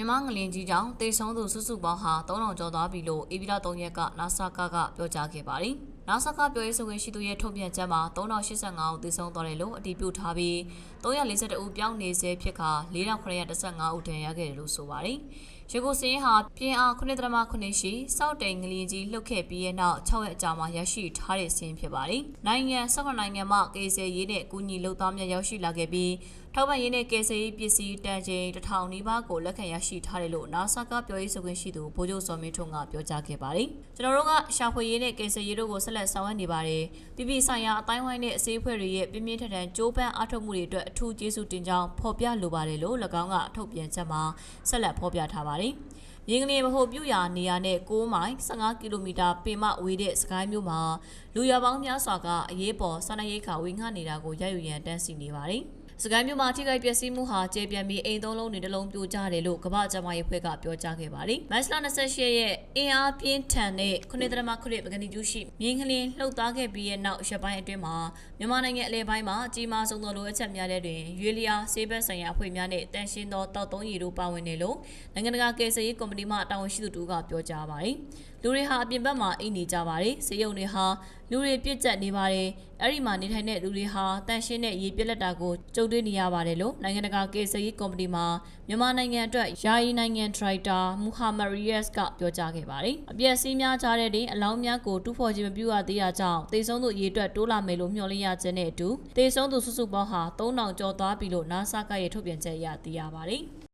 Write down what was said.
မြန်မာငလင်ကြီးကြောင့်တေဆုံးသူစုစုပေါင်းဟာ3000ကျော်သွားပြီလို့အေဗီလာ3ရက်ကနာဆာကာကပြောကြားခဲ့ပါတယ်။ နာဆာကာပြောရေးဆိုခွင့်ရှိသူရဲ့ထုတ်ပြန်ချက်မှာ3085ဦးသေဆုံးသွားတယ်လို့အတည်ပြုထားပြီး342ဦးပြောင်းနေဆဲဖြစ်ခါ4915ဦးဒဏ်ရာရခဲ့တယ်လို့ဆိုပါတယ်။ရကိုစင်းဟာပြင်းအား9.9ရှိစောက်တိန်ငလျင်ကြီးလှုပ်ခဲ့ပြီးတဲ့နောက်6ရက်အကြာမှာရရှိထားတဲ့စင်းဖြစ်ပါတယ်။နိုင်ငံ၁၇နိုင်ငံမှကေဆယ်ရေးနဲ့ကူညီလှုပ်သားများရောက်ရှိလာခဲ့ပြီးထောက်ပံ့ရေးနဲ့ကေဆယ်ရေးပစ္စည်းတန်ချိန်1000နီးပါးကိုလက်ခံရရှိထားတယ်လို့နာဆာကပြောရေးဆိုခွင့်ရှိသူဗိုလ်ချုပ်စောမင်းထွန်းကပြောကြားခဲ့ပါတယ်။ကျွန်တော်တို့ကရှာဖွေရေးနဲ့ကေဆယ်ရေးတို့ကိုဆက်လက်ဆောင်ရွက်နေပါတယ်။ပြည်ပဆိုင်ရာအတိုင်းဝိုင်းနဲ့အစည်းအဝေးတွေရဲ့ပြင်းပြင်းထန်ထန်ကြိုးပမ်းအားထုတ်မှုတွေအတွက်အထူးကျေးဇူးတင်ကြောင်းဖော်ပြလိုပါတယ်လို့၎င်းကထုတ်ပြန်ချက်မှာဆက်လက်ဖော်ပြထားပါတယ်။မြင်းကလေးမဟုတ်ပြူရာနေရာနဲ့6မိုင်15ကီလိုမီတာပင်မဝေးတဲ့စကိုင်းမြို့မှာလူရပေါင်းများစွာကအရေးပေါ်စာနာရိတ်ခါဝေငှနေတာကိုရယူရန်တန်းစီနေပါတယ်။ စကိုင်းမြို့မှာထိခိုက်ပျက်စီးမှုဟာကျေပြန့်ပြီးအိမ်သုံးလုံးတွေတစ်လုံးပြိုကျတယ်လို့ကမ္ဘာ့ကျန်းမာရေးအဖွဲ့ကပြောကြားခဲ့ပါတယ်။မတ်လ28ရက်အင်အားပြင်းထန်တဲ့ခုနှစ်တရမခုနှစ်ပကတိကျူးရှိမြင်းကလေးလှုပ်သားခဲ့ပြီးရဲ့နောက်ရက်ပိုင်းအတွင်းမှာမြန်မာနိုင်ငံအလဲပိုင်းမှာအကြီးမားဆုံးသောလိုအပ်ချက်များတဲ့တွင်ရွေလျာဆေးဘက်ဆိုင်ရာအဖွဲ့များနဲ့တန်ရှင်းသောတောက်သုံးရည်တို့ပါဝင်တယ်လို့နိုင်ငံတကာကယ်ဆယ်ရေးကော်မတီမှတာဝန်ရှိသူတို့ကပြောကြားပါတယ်။လူတွေဟာအပြင်ဘက်မှာအိမ်နေကြပါတယ်။စေယုံတွေဟာ လူတွေပြစ်ကျက်နေပါတယ်။အဲ့ဒီမှာနေထိုင်တဲ့လူတွေဟာတန်ရှင်းတဲ့ရေပြက်လက်တာကိုကြုံတွေ့နေရပါတယ်လို့နိုင်ငံတကာကယ်ဆယ်ရေးကော်မတီမှမြန်မာနိုင်ငံအတွက်ယာယီနိုင်ငံဒရိုက်တာမူဟာမက်ရီယက်စ်ကပြောကြားခဲ့ပါတယ်။အပြည့်အစည်းများကြားတဲ့တင်အလောင်းများကိုတူးဖော်ခြင်းမပြုရသေးတာကြောင့်တေဆုံးသူအရေအတွက်တိုးလာမယ်လို့မျှော်လင့်ရခြင်းနဲ့အတူတေဆုံးသူစုစုပေါင်းဟာ3000ကျော်သွားပြီလို့ NASA ကရဲ့ထုတ်ပြန်ချက်အရသိရပါတယ်။